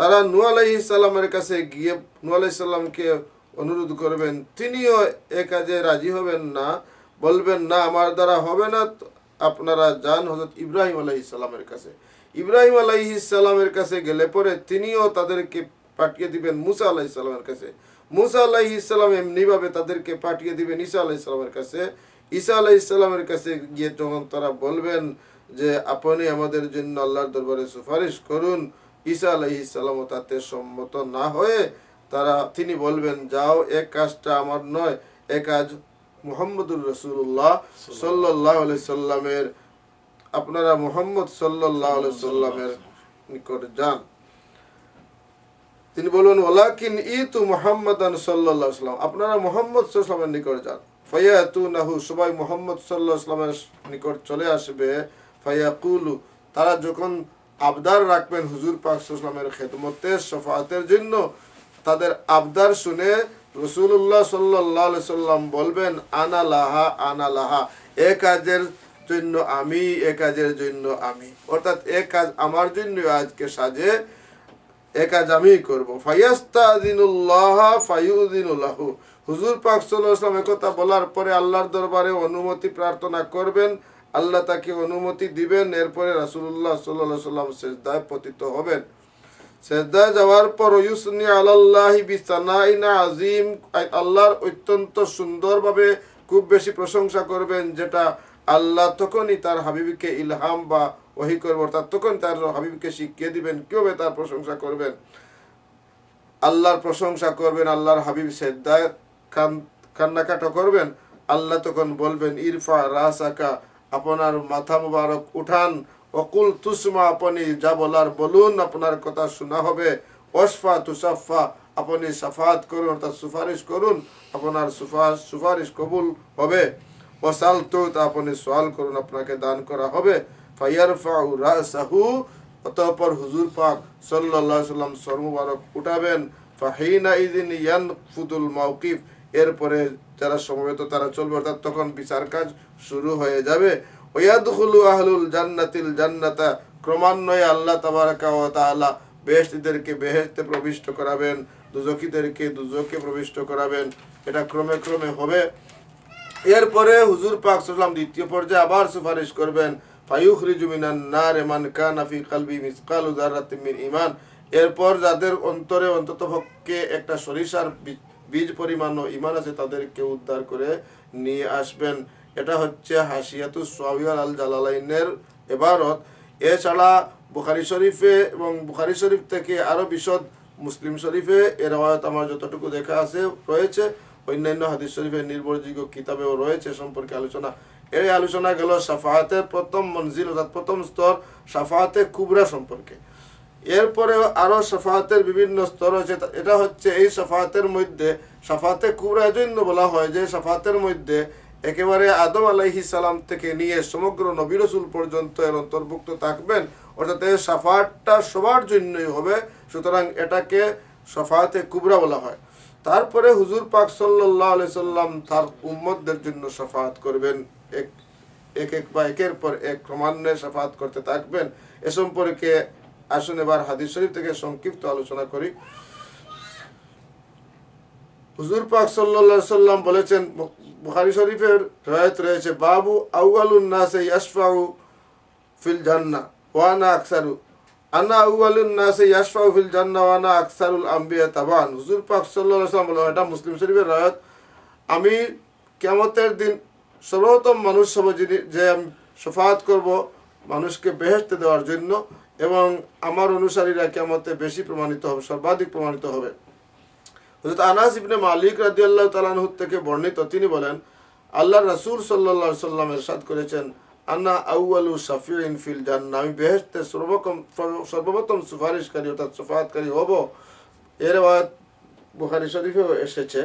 তারা নু আলাইসাল্লামের কাছে গিয়ে নু আলাইসাল্লামকে অনুরোধ করবেন, তিনিও এ কাজে রাজি হবেন না, বলবেন, না, আমার দ্বারা হবে না। আপনারা যান হজরত ইব্রাহিম আলাইসাল্লামের কাছে। ইব্রাহিম আলাইসাল্লামের কাছে গেলে পরে তিনিও তাদেরকে পাঠিয়ে দিবেন মুসা আলাইসাল্লামের কাছে। মুসা আলাইসাল্লাম এমনিভাবে তাদেরকে পাঠিয়ে দিবেন ঈসা আলাইসাল্লামের কাছে। ঈসা আলাইসাল্লামের কাছে গিয়ে যখন তারা বলবেন যে, আপনি আমাদের জন্য আল্লাহর দরবারে সুপারিশ করুন ঈসা আলাইসাল্লামও তাতে সম্মত না হয়ে তারা, তিনি বলবেন, যাও এক কাজটা আমার নয়, এ কাজ মুহাম্মদুর রসুল্লাহ সাল্লাহ সাল্লামের। আপনারা মুহাম্মদ সাল্লাহ সাল্লামের নিকট যান। তিনি বলুন ওলাকিন ই তু মোহাম্মদান সাল্লাহ সাল্লাম। আপনারা মোহাম্মদ সাল্লামের নিকট যান। ফাইয়াতু নাহু সবাই মোহাম্মদ সাল্লাহ সাল্লামের নিকট চলে আসবে। ফাইয়া কুলু তারা যখন আবদার রাখবেন হুজুর পাক সাল্লামের খেদমতের জন্য। তাদের আবদার শুনে রসুল্লাহ সাল্লাহ সাল্লাম বলবেন, আনা লাহা আনা লাহা, এ কাজের জন্য আমি, এ কাজের জন্য আমি। অর্থাৎ এ কাজ আমার জন্য আজকে সাজে, এ কাজ আমি করব। ফাইয়াস্তাদিনুল্লাহ হুজুর পাক সাল্লাম একথা বলার পরে আল্লাহর দরবারে অনুমতি প্রার্থনা করবেন। আল্লাহ তাকে অনুমতি দিবেন, এরপরে রাসূলুল্লাহ সাল্লাহ সাল্লাম সেজদায় পতিত হবেন। যাওয়ার পর ইউসনি বিসানাইনা আজিম আল্লাহর অত্যন্ত সুন্দরভাবে খুব বেশি প্রশংসা করবেন, যেটা আল্লাহ তখনই তার হাবিবকে ইলহাম বা ওহি অর্থাৎ তখন তার হাবিবকে শিখিয়ে দিবেন, কীভাবে তার প্রশংসা করবেন। আল্লাহর প্রশংসা করবেন, আল্লাহর হাবিব সেদ্দায় কান কান্নাকাটা করবেন। আল্লাহ তখন বলবেন, ইরফা রাসাকা আপনার মাথা মুবারক উঠান। অকুল তুসমা, আপনি যা বলার বলুন, আপনার কথা শোনা হবে। অসফা তুসাফা আপনি সাফাত করুন, অর্থাৎ সুপারিশ করুন, আপনার সুফার সুপারিশ কবুল হবে। ওসাল তো আপনি সোয়াল করুন, আপনাকে দান করা হবে। ফাইয়ারফাউ রাসাহু, অতঃপর হুজুর পাক সাল্লাল্লাহু সাল্লাম সর্ববারক উঠাবেন। ফাহিনা ইদিন ইয়ান ফুতুল মাউকিফ, এরপরে যারা সমবেত তারা চলবে, অর্থাৎ তখন বিচার কাজ শুরু হয়ে যাবে। ওয়াদখুলু আহলুল জান্নাতিল জান্নাতা, ক্রমান্বয়ে আল্লাহ তাবারাকা ওয়া তাআলা বেহেশতীদেরকে বেহেশতে প্রবিষ্ট করাবেন, দুজকিদেরকে দুজকে প্রবিষ্ট করাবেন। এটা ক্রমে ক্রমে হবে। এরপরে হুজুর পাক সাল্লাম দ্বিতীয় পর্যায়ে আবার সুপারিশ করবেন, ফায়ুখরিজু মিনান নার মান কানা ফি কলবি মিসকালু যাররাতিন মিন ঈমান। এরপর যাদের অন্তরে অন্ততপক্ষে একটা সরিষার বীজ পরিমাণ ইমান আছে তাদেরকে উদ্ধার করে নিয়ে আসবেন। এটা হচ্ছে হাসিয়াতু সোয়াবিয়াল আল জালালাইনের এবারত। এছাড়া বুখারি শরীফে এবং বুখারি শরীফ থেকে আরও বিশদ মুসলিম শরীফে এ রওয়ায়ত আমার যতটুকু দেখা আছে রয়েছে। অন্যান্য হাদিস শরীফের নির্ভরযোগ্য কিতাবেও রয়েছে সম্পর্কে আলোচনা। এই আলোচনা গেল সাফাহাতের প্রথম মঞ্জিল অর্থাৎ প্রথম স্তর সাফাহাতে কুবরা সম্পর্কে। এরপরে আরও সাফাহাতের বিভিন্ন স্তর আছে এটা হচ্ছে এই সাফাহাতের মধ্যে সাফাতে কুবরা জন্য বলা হয় যে সাফাতের মধ্যে একেবারে আদম আলাইহি সালাম থেকে নিয়ে সমগ্র নবী রসুল পর্যন্ত এর অন্তর্ভুক্ত থাকবেন। অর্থাৎ এই সাফাহাতটা সবার জন্যই হবে, সুতরাং এটাকে সাফাহাতে কুবরা বলা হয়। তারপরে হুজুর পাক সাল্লাহ আলি সাল্লাম তার উম্মতদের জন্য সাফাহাত করবেন। এক এক বা একের পর এক ক্রমান্বয়ে সাফাহাত করতে থাকবেন। এ সম্পর্কে আসুন এবার হাদিস শরীফ থেকে সংক্ষিপ্ত আলোচনা করি। হুজুর পাক সাল্লাল্লাহু সাল্লাম বলেছেন, বুখারী শরীফের রয়াত রয়েছে, বাবু আউয়ালুন নাসে ইয়াশফাউ ফিল জান্নাহ ওয়া আনা আকসারু। আনা আউয়ালুন নাসে ইয়াশফাউ ফিল জান্নাহ ওয়া আনা আকসারুল আম্বিয়া তাবান। হুজুর পাক সাল্লাল্লাহু সাল্লাম বলেন, এটা মুসলিম শরীফের রয়াত আমি কিয়ামতের দিন সর্বপ্রথম মানুষ হব যিনি যে আমি সফাত করব মানুষকে বেহেশতে দেওয়ার জন্য। এবং আমার অনুসারীরা কিয়ামতে বেশি প্রমাণিত হবে, সর্বাধিক প্রমাণিত হবে। হযরত আনাস ইবনে মালিক রাদিয়াল্লাহু তাআলা আনহু থেকে বর্ণিত, তিনি বলেন আল্লাহ রাসূল আলাইহি সাল্লাম ইরশাদ করেছেন, আন্না আউয়ালু শাফিউন ফিল জান্নাহ, আমি বেহেশতে সর্বপ্রথম সর্বপ্রথম সুপারিশকারী অর্থাৎ শফাআতকারী হব। এর বুখারী শরীফেও এসেছে।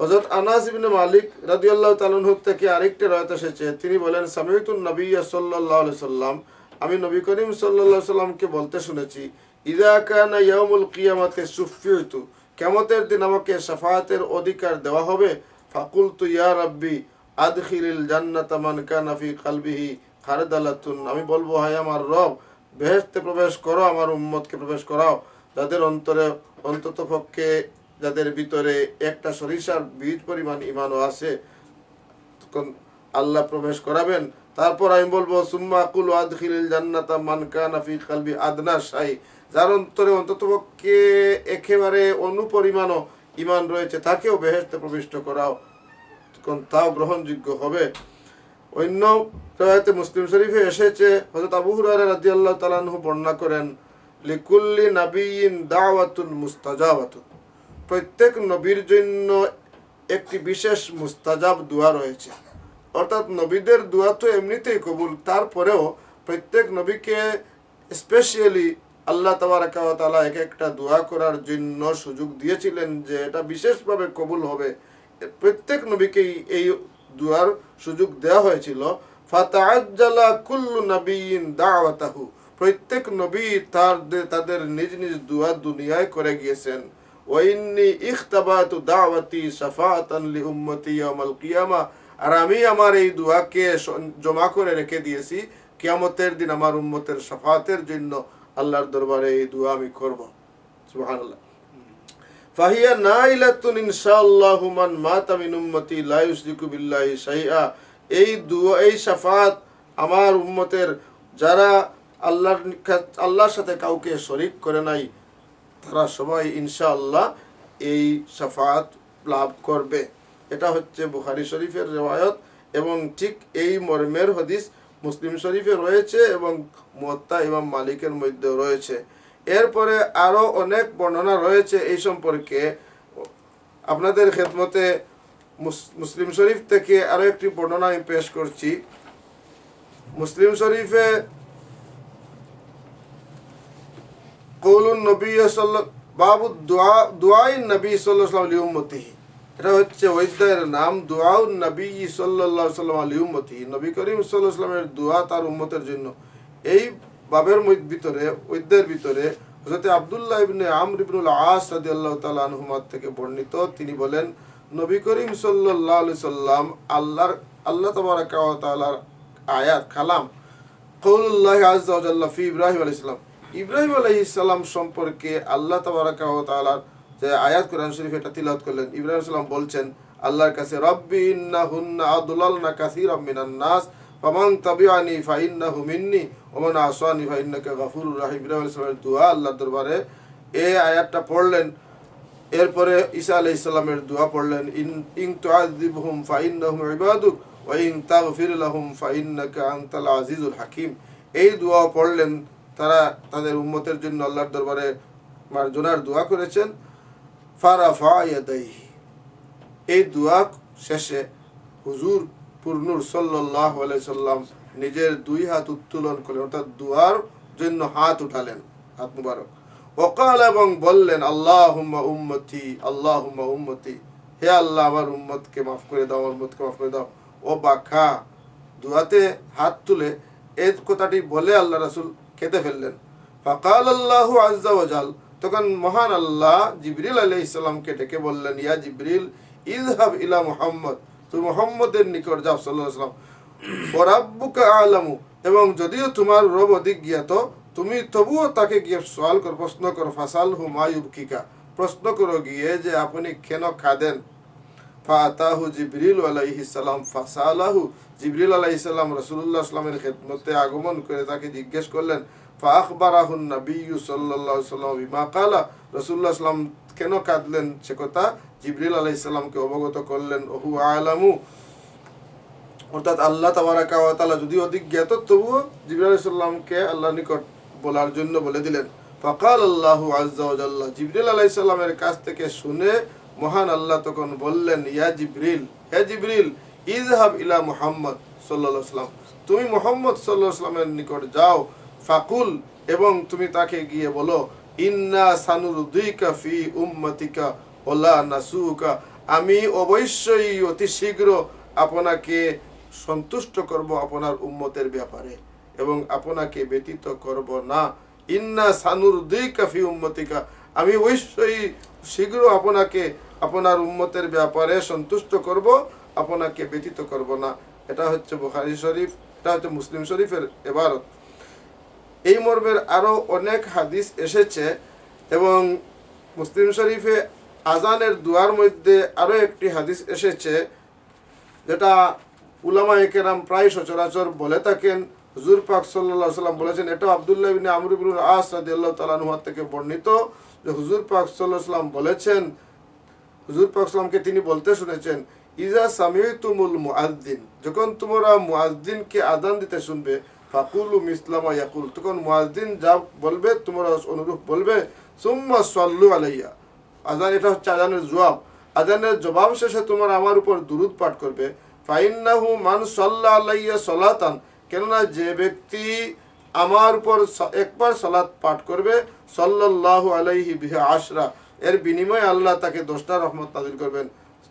হযরত আনাস ইবনে মালিক রাদিয়াল্লাহু তাআলা আনহু থেকে আরেকটি রাওয়াত এসেছে, তিনি বলেন, সামিউতুন নবী আলাইহি সাল্লাম আমি নবী করিম আলাইহি সাল্লামকে বলতে শুনেছি ইযা কানা ইয়াউমুল কিয়ামাতে সুফিউতু কিয়ামতের দিন আমাকে শাফাআতের অধিকার দেওয়া হবে। ফাকুলতু ইয়া রাব্বি, আদখিলিল জান্নাতা মান কানা ফি কলবিহি খারদালাতুন। আমি বলব, হায় আমার রব, বেহেশতে প্রবেশ করো, আমার উম্মতকে প্রবেশ করাও। যাদের অন্তরে, অন্তত পক্ষে যাদের ভিতরে একটা সরিষার বীজ পরিমাণ ইমানও আছে আল্লাহ প্রবেশ করাবেন। তারপর আমি বলব, সুম্মা কুল আদখিল জান্নাতা মান কানা ফি কালবি আদনা শাই। যার অন্তরে অন্তত পক্ষে একেবারে অনুপরিমাণও ইমান রয়েছে, তাকেও বেহেস্তে প্রবিষ্ট করাও তাও গ্রহণযোগ্য হবে। অন্য রায়তে মুসলিম শরীফে এসেছে, হযরত আবু হুরায়রা রাদিয়াল্লাহু তাআলা আনহু বর্ণনা করেন, লিকুল্লি নাবিয়িন দাওয়াতুন মুস্তাজাবাতুন। প্রত্যেক নবীর জন্য একটি বিশেষ মুস্তাজাব দোয়া রয়েছে। অর্থাৎ নবীদের দোয়া তো এমনিতেই কবুল। তারপরেও প্রত্যেক নবীকে স্পেশালি আল্লাহ তাবারাকা এক একটা দোয়া করার জন্য সুযোগ দিয়েছিলেন যে এটা বিশেষভাবে কবুল হবে। প্রত্যেক নবীকেই এই দুয়ার সুযোগ দেওয়া হয়েছিল। ফাতাআজ্জালা কুল্লু নাবিয়িন দাওয়াতাহু। প্রত্যেক নবী তার তাদের নিজ নিজ দুয়া দুনিয়ায় করে গিয়েছেন। ওয়াইন্নি ইখতাবাতু দাওয়াতি শাফাআতান লি উম্মতি ইয়াউমাল কিয়ামা। আর আমি আমার এই দুয়াকে জমা করে রেখে দিয়েছি, কিয়ামতের দিন আমার উম্মতের সাফাতের জন্য আল্লাহর দরবারে এই দুয়া আমি করব। সুবহানাল্লাহ। ফাহিয়া নাইলাতুন ইনশাআল্লাহু মান মাতা মিন উম্মতি লা ইউশরিকু বিল্লাহি শাইআ। এই দুয়া, এই শাফাত আমার উম্মতের যারা আল্লাহর আল্লাহর সাথে কাউকে শরিক করে নাই, তারা সবাই ইনশাআল্লাহ এই শাফাত লাভ করবে। এটা হচ্ছে বুখারি শরীফের রেওয়ায়ত এবং ঠিক এই মর্মের হদিস মুসলিম শরীফে রয়েছে এবং মুয়াত্তা ইমাম মালিকের মধ্যেও রয়েছে। এরপরে আরও অনেক বর্ণনা রয়েছে এই সম্পর্কে। আপনাদের খেদমতে মুস- মুসলিম শরীফ থেকে আরও একটি বর্ণনা আমি পেশ করছি। মুসলিম শরীফে কৌলুন নবী সাল্লাহ বাবু দোয়া, দোয়াই নবী সাল্লাহ লিউমতিহি এটা হচ্ছে অধ্যায়ের নাম দোয়াউ নবী সাল্লাহ সাল্লাম আলিউমতি নবী করিম সাল্লাহ সাল্লামের দোয়া তার উম্মতের জন্য। এই বাবের ভিতরে অধ্যায়ের ভিতরে হজরত আবদুল্লাহ ইবনে আমর ইবনুল আস রাদিয়াল্লাহু তাআলা আনহুমার থেকে বর্ণিত, তিনি বলেন, নবী করিম সাল্লাল্লাহু আলাইহি সাল্লাম আল্লাহর আল্লাহ তাআলার আয়াত আজ্জা ওয়া জাল্লা ফি ইব্রাহিম আলাইহিস সালাম। ইব্রাহিম আলাইহিস সালাম সম্পর্কে আল্লাহ তাবারাকা ওয়া তাআলার যে আয়াত কোরআন শরীফ এটা তিলাওয়াত করলেন। ইব্রাহিম সালাম বলছেন, আল্লাহর কাছে রব্বি ইন্নাহুন্না আদলালনা কাসীরাম মিনান নাস, ফামান তাবিআনি ফাইন্নাহু মিন্নি, ওয়া মান আসানি ফাইন্নাকা গাফুরুর রাহিম। ইব্রাহিম সালামের দোয়া আল্লাহর দরবারে এই আয়াতটা পড়লেন। এরপরে ঈসা আলাইহিস সালামের দোয়া পড়লেন, ইন ইন তুআযিবহুম ফাইন্নাহুম ইবাদুক, ওয়া ইন তাগফির লাহুম ফাইন্নাকা আনতাল আজিজুল হাকিম। এই দোয়া পড়লেন তারা তাদের উম্মতের জন্য আল্লাহর দরবারে মার্জনার দোয়া করেছেন। ফারাফা এই দোয়া শেষে হুজুর পূর্ণুর সাল্লাহ সাল্লাম নিজের দুই হাত উত্তোলন করলেন, অর্থাৎ দোয়ার জন্য হাত উঠালেন, হাত মুবারক। ওকাল এবং বললেন আল্লাহ উম্মতি আল্লাহ উম্মতি। হে আল্লাহ, আমার উম্মতকে মাফ করে দাও, আমার উম্মতকে মাফ করে দাও। ও বাখা দুয়াতে হাত তুলে এই কথাটি বলে আল্লাহ রাসূল খেতে ফেললেন। ফাকাল আল্লাহ আজ্জা ওয়াজাল তখন মহান আল্লাহ জিবরিল আলাইহিস সালামকে ডেকে বললেন, ইয়া জিবরিল, ইযহাব ইলা মুহাম্মদ। তুমি মুহাম্মদের নিকট যাও সাল্লাম ওয়া আলামু। এবং যদিও তোমার রব অধিক জ্ঞাত, তুমি তবুও তাকে গিয়ে সওয়াল কর, প্রশ্ন করো ফাসাল হু মায়ুবকিকা প্রশ্ন করো গিয়ে যে আপনি কেন খাদেন? ফাতাহু জিবরিল আলাইহিস সালাম, ফাসালাহু। জিবরিল আলাইহিস সালাম রাসূলুল্লাহ সাল্লামের খেদমতে আগমন করে তাকে জিজ্ঞেস করলেন সাল্লাম কেন কাঁদলেন? সে কথা জিবরিল আলাইহিস সালামকে অবগত করলেন। ওহু আলামু। অর্থাৎ আল্লাহ ওয়া যদি অধিক জ্ঞাত, তবুও সালামকে আল্লাহর নিকট বলার জন্য বলে দিলেন। ফাকাল আল্লাহু জাল্লা। জিবরিল আলাইহিস সালামের কাছ থেকে শুনে মহান আল্লাহ তখন বললেন, ইয়া জিবরিল, হে জিবরিল, ইযহাব ইলা মুহাম্মদ আলাইহি সাল্লাম তুমি মুহাম্মদ আলাইহি সাল্লামের নিকট যাও। ফাকুল, এবং তুমি তাকে গিয়ে বলো, ইন্না সানুরদিকা ফি উম্মতিকা ওলা নাসুকা। আমি অবশ্যই অতি শীঘ্র আপনাকে সন্তুষ্ট করব আপনার উম্মতের ব্যাপারে, এবং আপনাকে ব্যতীত করব না। ইন্না সানুরদিকা ফি উম্মতিকা। আমি অবশ্যই শীঘ্র আপনাকে, আপনার উম্মতের ব্যাপারে সন্তুষ্ট করব, আপনাকে ব্যতীত করব না। এটা হচ্ছে বুখারী শরীফ, এটা হচ্ছে মুসলিম শরীফের এবারত। এই মর্মের আরও অনেক হাদিস এসেছে এবং মুসলিম শরীফে আজানের দুয়ার মধ্যে আরও একটি হাদিস এসেছে যেটা উলামা একেরাম প্রায় সচরাচর বলে থাকেন। হুজুর পাক সাল্লাহ সাল্লাম বলেছেন, এটা আবদুল্লাহ বিন আমর ইবনুল আস রাদিয়াল্লাহু তাআলা আনহু থেকে বর্ণিত যে হুজুর পাক সাল্লাহ সাল্লাম বলেছেন, হুজুর পাক সাল্লামকে তিনি বলতে শুনেছেন, ইজা সামিতুমুল মুআদ্দিন যখন তোমরা মুআদ্দিনকে আদান দিতে শুনবে ফাকুলু মিসলামা ইয়াকুল। তখন মুআদ্দিন যা বলবে, তোমরা অনুরূপ বলবে। সুম্মা সাল্লু আলাইয়া। আজান, এটা হচ্ছে আজানের জবাব। আজানের জবাব শেষে তোমার আমার উপর দুরুদ পাঠ করবে। ফাইন্নাহু মান সাল্লা আলাইয়া সলাতান। কেননা যে ব্যক্তি আমার উপর একবার সালাত পাঠ করবে, সাল্লাল্লাহু আলাইহি বিহা আশরা, এর বিনিময়ে আল্লাহ তাকে দশটা রহমত নাজিল করবেন।